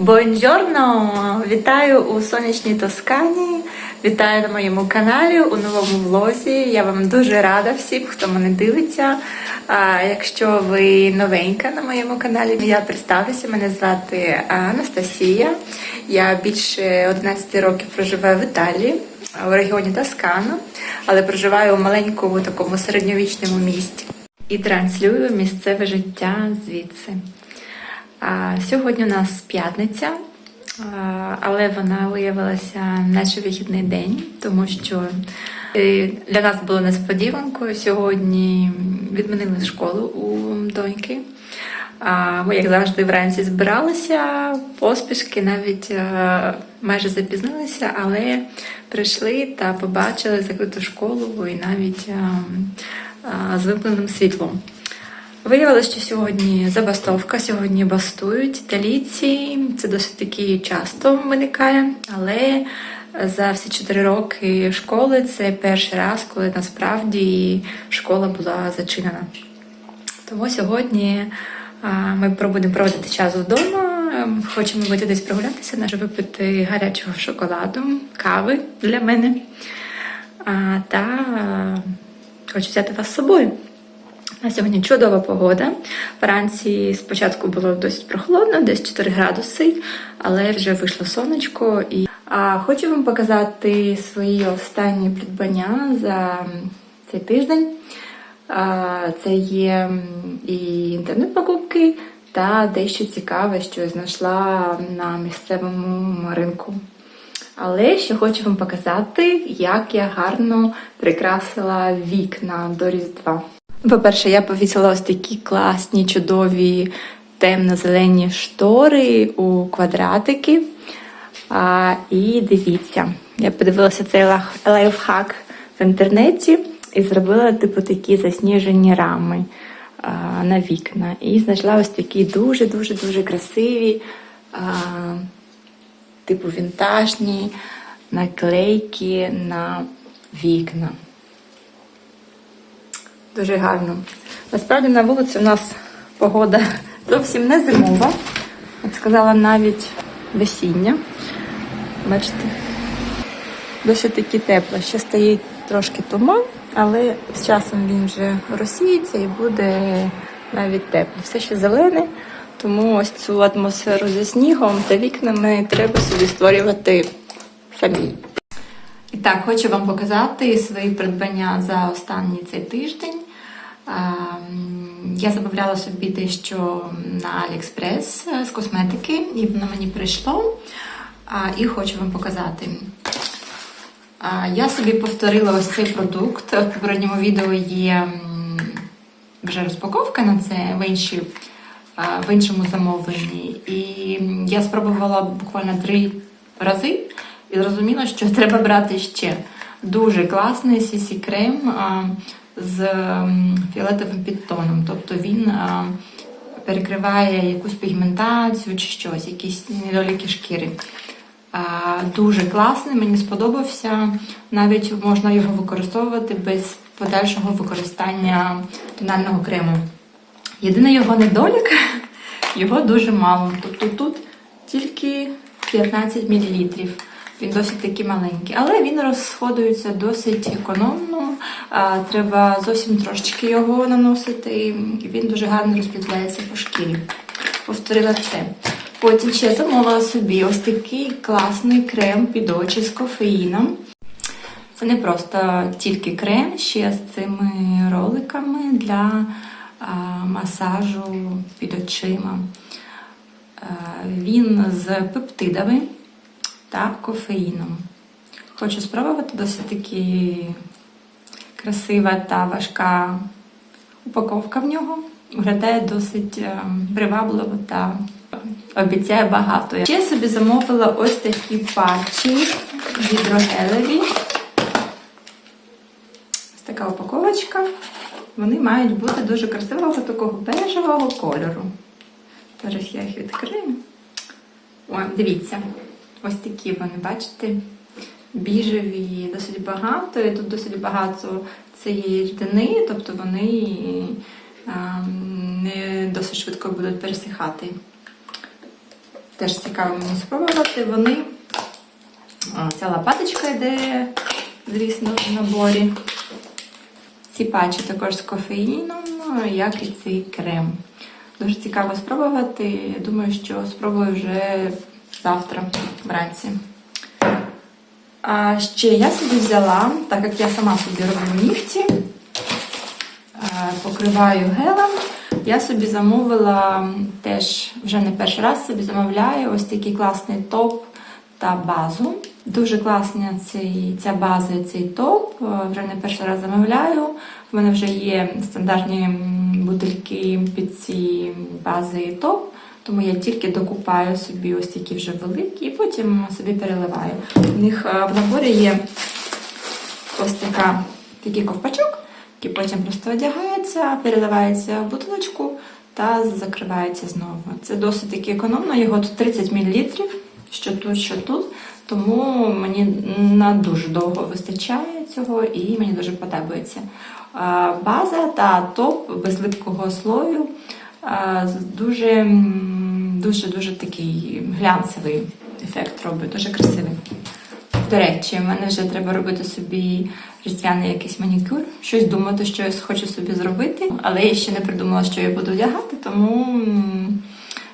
Бонджорно! Вітаю у сонячній Тоскані. Вітаю на моєму каналі у новому влозі. Я вам дуже рада всім, хто мене дивиться. А якщо ви новенька на моєму каналі, я представлюся. Мене звати Анастасія. Я більше 11 років проживаю в Італії у регіоні Тоскана, але проживаю у маленькому такому середньовічному місті і транслюю місцеве життя звідси. Сьогодні у нас п'ятниця, але вона виявилася наче вихідний день, тому що е, для нас було несподіванкою. Сьогодні відмінили школу у доньки. Ми, як завжди, вранці збиралися поспішки, навіть е, майже запізнилися, але прийшли та побачили закриту школу і навіть е, е, з вимкненим світлом. Виявилося, що сьогодні забастовка, сьогодні бастують італійці. Це досить таки часто виникає, але за всі чотири роки школи це перший раз, коли насправді школа була зачинена. Тому сьогодні ми будемо проводити час вдома. ем, Хочемо вийти десь прогулятися, щоб випити гарячого шоколаду, кави для мене. Та хочу взяти вас з собою. На сьогодні чудова погода. Вранці спочатку було досить прохолодно, десь 4 градуси, але вже вийшло сонечко. І а, хочу вам показати свої останні придбання за цей тиждень. Це є і інтернет-покупки та дещо цікаве, що я знайшла на місцевому ринку. Але ще хочу вам показати, як я гарно прикрасила вікна до Різдва. По-перше, я повісила ось такі класні, чудові темно-зелені штори у квадратики. А, і дивіться, я подивилася цей лайфхак в інтернеті і зробила типу такі засніжені рами а, на вікна. І знайшла ось такі дуже-дуже дуже красиві, а, типу вінтажні наклейки на вікна. Дуже гарно. Насправді на вулиці у нас погода зовсім не зимова. Я б сказала, навіть весіння. Бачите, досить таки тепло. Ще стоїть трошки туман, але з часом він вже розсіється і буде навіть тепло. Все ще зелене, тому ось цю атмосферу зі снігом та вікнами треба собі створювати самі. І так, хочу вам показати свої придбання за останній цей тиждень. Я замовляла собі дещо на Aliexpress е, з косметики, і воно мені прийшло. І хочу вам показати. Я собі повторила ось цей продукт. В попередньому відео є вже розпаковка на це в, інші, в іншому замовленні. І я спробувала буквально три рази і зрозуміла, що треба брати ще. Дуже класний CC крем з фіолетовим підтоном. Тобто він перекриває якусь пігментацію чи щось, якісь недоліки шкіри. Дуже класний, мені сподобався. Навіть можна його використовувати без подальшого використання тонального крему. Єдиний його недолік, його дуже мало. Тобто тут тільки 15 мл. Він досить такий маленький, але він розходується досить економно. Треба зовсім трошечки його наносити, і він дуже гарно розподіляється по шкірі. Повторила це. Потім ще замовила собі ось такий класний крем під очі з кофеїном. Це не просто тільки крем, ще з цими роликами для масажу під очима. Він з пептидами та кофеїном. Хочу спробувати досить таки красива та важка упаковка в нього. Виглядає досить е, привабливо та обіцяє багато. Ще собі замовила ось такі патчі гідрогелеві. Ось така упаковочка. Вони мають бути дуже красивого такого бежевого кольору. Зараз я їх відкрию. О, дивіться. Ось такі вони, бачите? Біжеві, досить багато. І тут досить багато цієї рідини, тобто вони не досить швидко будуть пересихати. теж цікаво мені спробувати. Вони ця лопаточка йде, звісно, в наборі. Ці патчі також з кофеїном, як і цей крем. Дуже цікаво спробувати. Думаю, що спробую вже завтра вранці. А ще я собі взяла, так як я сама собі роблю нігті, е, покриваю гелем. Я собі замовила теж вже не перший раз собі замовляю ось такий класний топ та базу. Дуже класна ця база і цей топ. Е, Вже не перший раз замовляю. У мене вже є стандартні бутильки під ці бази і топ. Тому я тільки докупаю собі ось такі вже великі і потім собі переливаю. У них е, в наборі є ось така, такий ковпачок, який потім просто одягається, переливається в бутилочку та закривається знову. Це досить таки економно, його тут 30 мл, що тут, що тут. Тому мені на дуже довго вистачає цього і мені дуже подобається. База та топ без липкого слою. Дуже дуже дуже такий глянцевий ефект робить, дуже красивий. До речі, в мене вже треба робити собі різдвяний якийсь манікюр, щось думати, що я хочу собі зробити, але я ще не придумала, що я буду вдягати, тому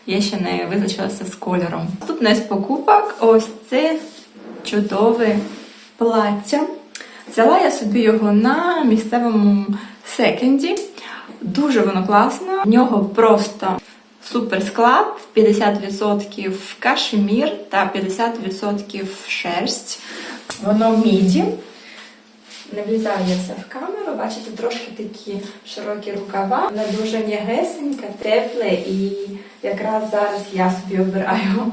я ще не визначилася з кольором. Наступне з покупок ось це чудове плаття. Взяла я собі його на місцевому секенді. Дуже воно класно. В нього просто супер склад, 50% кашемір та 50% шерсть. Воно в міді. Не влізаю я все в камеру, бачите, трошки такі широкі рукава. Вона дуже м'ягесенька, тепле, і якраз зараз я собі обираю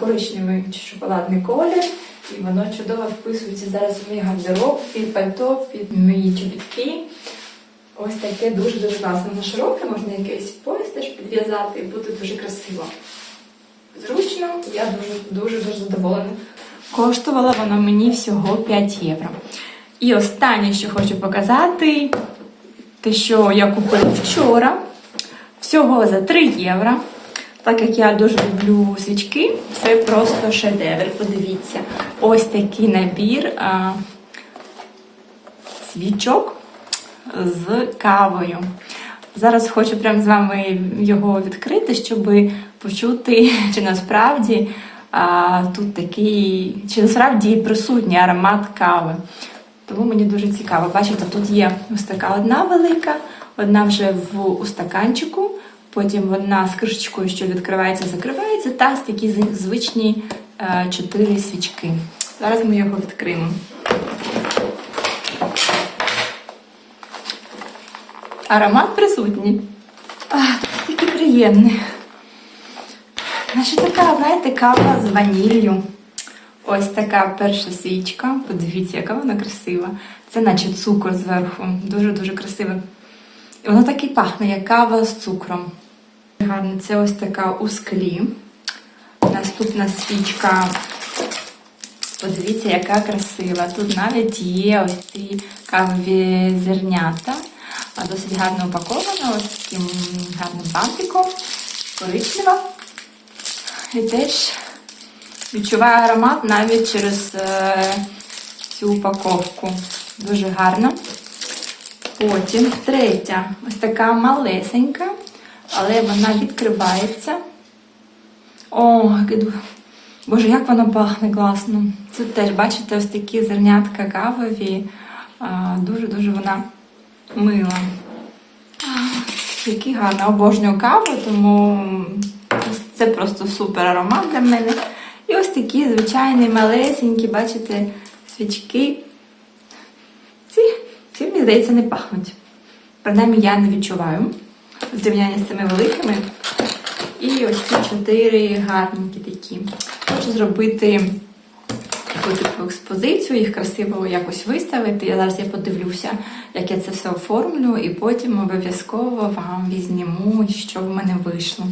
коричневий чи шоколадний колір. І воно чудово вписується зараз в мій гардероб, під пальто, під мої чобітки. Ось таке дуже-дуже класне. Воно широке, можна якийсь пояс теж підв'язати і буде дуже красиво. Зручно, я дуже дуже дуже задоволена. Коштувало воно мені всього 5 євро. І останнє, що хочу показати, те, що я купила вчора, всього за 3 євро. Так як я дуже люблю свічки, це просто шедевр. Подивіться, ось такий набір а, свічок з кавою. Зараз хочу прямо з вами його відкрити, щоб почути, чи насправді а, тут такий, чи насправді присутній аромат кави. Тому мені дуже цікаво. Бачите, тут є ось така одна велика, одна вже в у стаканчику, потім одна з кришечкою, що відкривається, закривається, та такі звичні е, чотири свічки. Зараз ми його відкриємо. Аромат присутній. Такий приємний. Значить, така, знаєте, кава з ваніллю. Ось така перша свічка. Подивіться, яка вона красива. Це наче цукор зверху. Дуже-дуже красиве. І воно так і пахне, як кава з цукром. Гарно, це ось така у склі. Наступна свічка. Подивіться, яка красива. Тут навіть є ось ці кавові зернята. Досить гарно упакована, ось таким гарним бантиком, коричнева. І теж відчуваю аромат навіть через е, цю упаковку. Дуже гарно. Потім третя, ось така малесенька, але вона відкривається. О, Боже, як воно пахне класно. Тут теж, бачите, ось такі зернятка кавові. Дуже-дуже вона мила. Який гарний обожнюю каву, тому це просто супер аромат для мене. І ось такі звичайні малесенькі, бачите, свічки. Ці, ці мені здається, не пахнуть. Принаймні я не відчуваю в зрівнянні з цими великими. І ось ці чотири гарненькі такі. Хочу зробити таку типу експозицію, їх красиво якось виставити. Я зараз я подивлюся, як я це все оформлю, і потім обов'язково вам візніму, що в мене вийшло.